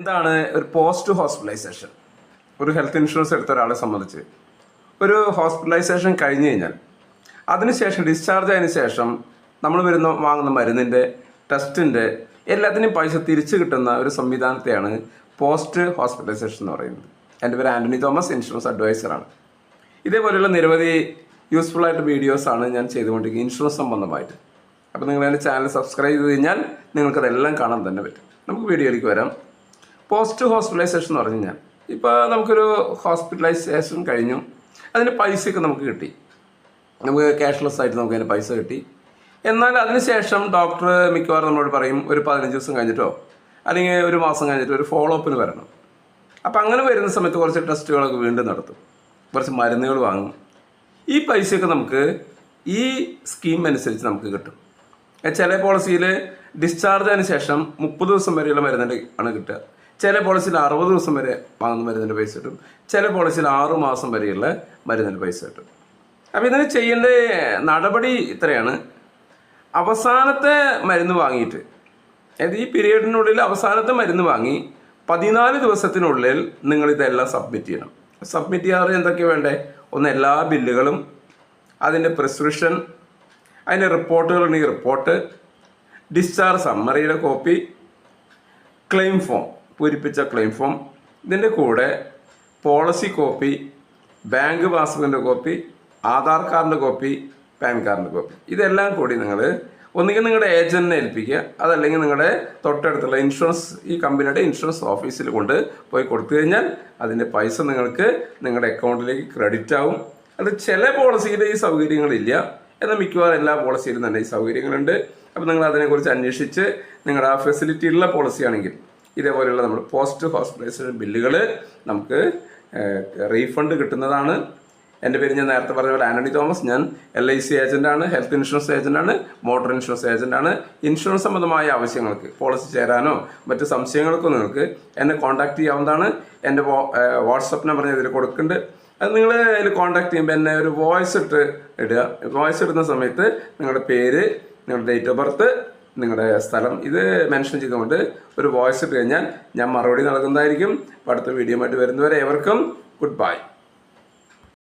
എന്താണ് ഒരു post hospitalisation ഒരു ഹെൽത്ത് ഇൻഷുറൻസ് എടുത്ത ഒരാളെ സംബന്ധിച്ച്. ഒരു ഹോസ്പിറ്റലൈസേഷൻ കഴിഞ്ഞു കഴിഞ്ഞാൽ അതിനുശേഷം ഡിസ്ചാർജ് ആയതിനു ശേഷം നമ്മൾ വരുന്ന വാങ്ങുന്ന മരുന്നിന്റെ ടെസ്റ്റിന്റെ എല്ലാത്തിനും പൈസ തിരിച്ചു കിട്ടുന്ന ഒരു സംവിധാനത്തെയാണ് പോസ്റ്റ് ഹോസ്പിറ്റലൈസേഷൻ എന്ന് പറയുന്നത്. എന്റെ പേര് ആന്റണി തോമസ് ഇൻഷുറൻസ് അഡ്വൈസറാണ് ഇതേപോലെയുള്ള നിരവധി യൂസ്ഫുൾ ആയിട്ട് വീഡിയോസാണ് ഞാൻ ചെയ്തുകൊണ്ടിരിക്കുന്നത് ഇൻഷുറൻസ് സംബന്ധമായിട്ട്. അപ്പോൾ നിങ്ങൾ എന്റെ ചാനൽ സബ്സ്ക്രൈബ് ചെയ്ത് കഴിഞ്ഞാൽ നിങ്ങൾക്കതെല്ലാം കാണാൻ തന്നെ പറ്റും. നമുക്ക് വീഡിയോയിലേക്ക് വരാം. പോസ്റ്റ് ഹോസ്പിറ്റലൈസേഷൻ എന്ന് പറഞ്ഞു കഴിഞ്ഞാൽ ഇപ്പോൾ നമുക്കൊരു ഹോസ്പിറ്റലൈസേഷൻ കഴിഞ്ഞു. അതിന് പൈസയൊക്കെ നമുക്ക് കിട്ടി. നമുക്ക് ക്യാഷ്ലെസ് ആയിട്ട് നമുക്ക് അതിന് പൈസ കിട്ടി. എന്നാൽ അതിനുശേഷം ഡോക്ടർ മിക്കവാറും നമ്മളോട് പറയും ഒരു പതിനഞ്ച് ദിവസം കഴിഞ്ഞിട്ടോ അല്ലെങ്കിൽ ഒരു മാസം കഴിഞ്ഞിട്ടോ ഒരു ഫോളോ അപ്പിന് വരണം. അപ്പം അങ്ങനെ വരുന്ന സമയത്ത് കുറച്ച് ടെസ്റ്റുകളൊക്കെ വീണ്ടും നടത്തും. കുറച്ച് മരുന്നുകൾ വാങ്ങും. ഈ പൈസയൊക്കെ നമുക്ക് ഈ സ്കീം അനുസരിച്ച് നമുക്ക് കിട്ടും. ചില പോളിസിയിൽ ഡിസ്ചാർജ് ആയതിനു ശേഷം മുപ്പത് ദിവസം വരെയുള്ള മരുന്നിന്റെ ആണ് കിട്ടുക. ചില പോളിസിയിൽ അറുപത് ദിവസം വരെ വാങ്ങുന്ന മരുന്നിന്റെ പൈസ കിട്ടും. ചില പോളിസിയിൽ ആറ് മാസം വരെയുള്ള മരുന്നിന്റെ പൈസ കിട്ടും. അപ്പോൾ ഇതിന് ചെയ്യേണ്ട നടപടി ഇത്രയാണ്. അവസാനത്തെ മരുന്ന് വാങ്ങിയിട്ട് അതായത് ഈ പീരീഡിനുള്ളിൽ അവസാനത്തെ മരുന്ന് വാങ്ങി പതിനാല് ദിവസത്തിനുള്ളിൽ നിങ്ങൾ ഇതെല്ലാം സബ്മിറ്റ് ചെയ്യണം. സബ്മിറ്റ് ചെയ്യാറ് എന്തൊക്കെയാണ് വേണ്ടേ? ഒന്ന് എല്ലാ ബില്ലുകളും അതിന്റെ പ്രിസ്ക്രിപ്ഷൻ അതിന്റെ റിപ്പോർട്ടുകളുണ്ടെങ്കിൽ റിപ്പോർട്ട് ഡിസ്ചാർജ് സമ്മറിയുടെ കോപ്പി ക്ലെയിം ഫോം പൂരിപ്പിച്ച ക്ലെയിം ഫോം ഇതിന്റെ കൂടെ പോളിസി കോപ്പി ബാങ്ക് പാസ്ബുക്കിന്റെ കോപ്പി ആധാർ കാർഡിന്റെ കോപ്പി പാൻ കാർഡിന്റെ കോപ്പി ഇതെല്ലാം കൂടി നിങ്ങൾ ഒന്നുകിൽ നിങ്ങളുടെ ഏജന്റിനെ ഏൽപ്പിക്കുക അതല്ലെങ്കിൽ നിങ്ങളുടെ തൊട്ടടുത്തുള്ള ഇൻഷുറൻസ് ഈ കമ്പനിയുടെ ഇൻഷുറൻസ് ഓഫീസിൽ കൊണ്ട് പോയി കൊടുത്തു കഴിഞ്ഞാൽ അതിന്റെ പൈസ നിങ്ങൾക്ക് നിങ്ങളുടെ അക്കൗണ്ടിലേക്ക് ക്രെഡിറ്റ് ആവും. അത് ചില പോളിസിയിൽ ഈ സൗകര്യങ്ങളില്ല എന്നാൽ മിക്കവാറും എല്ലാ പോളിസിയിലും തന്നെ ഈ സൗകര്യങ്ങളുണ്ട്. അപ്പോൾ നിങ്ങൾ അതിനെക്കുറിച്ച് അന്വേഷിച്ച് നിങ്ങളുടെ ആ ഫെസിലിറ്റി ഉള്ള പോളിസി ആണെങ്കിൽ ഇതേപോലെയുള്ള നമ്മൾ പോസ്റ്റ് ഹോസ്പിറ്റലൈസേഷൻ ബില്ലുകൾ നമുക്ക് റീഫണ്ട് കിട്ടുന്നതാണ്. എന്റെ പേര് ഞാൻ നേരത്തെ പറഞ്ഞ പോലെ ആന്റണി തോമസ്. ഞാൻ എൽ ഐ സി ഏജന്റാണ് ഹെൽത്ത് ഇൻഷുറൻസ് ഏജന്റാണ് മോട്ടോർ ഇൻഷുറൻസ് ഏജന്റാണ് ഇൻഷുറൻസ് സംബന്ധമായ ആവശ്യങ്ങൾക്ക് പോളിസി ചേരാനോ മറ്റ് സംശയങ്ങൾക്കോ നിങ്ങൾക്ക് എന്നെ കോൺടാക്ട് ചെയ്യാവുന്നതാണ്. എന്റെ വാട്സപ്പ് നമ്പർ ഞാൻ ഇതിൽ കൊടുക്കുന്നുണ്ട്. അത് നിങ്ങൾ അതിൽ കോൺടാക്ട് ചെയ്യുമ്പോൾ എന്നെ ഒരു വോയിസ് ഇട്ട് ഇടുക. വോയിസ് ഇടുന്ന സമയത്ത് നിങ്ങളുടെ പേര് നിങ്ങളുടെ ഡേറ്റ് ഓഫ് ബർത്ത് നിങ്ങളുടെ സ്ഥലം. ഇത് മെൻഷൻ ചെയ്തുകൊണ്ട് ഒരു വോയിസ് ഇട്ട് കഴിഞ്ഞാൽ ഞാൻ മറുപടി നൽകുന്നതായിരിക്കും. അടുത്ത വീഡിയോ ആയിട്ട് വരുന്നവരെ ഏവർക്കും ഗുഡ് ബൈ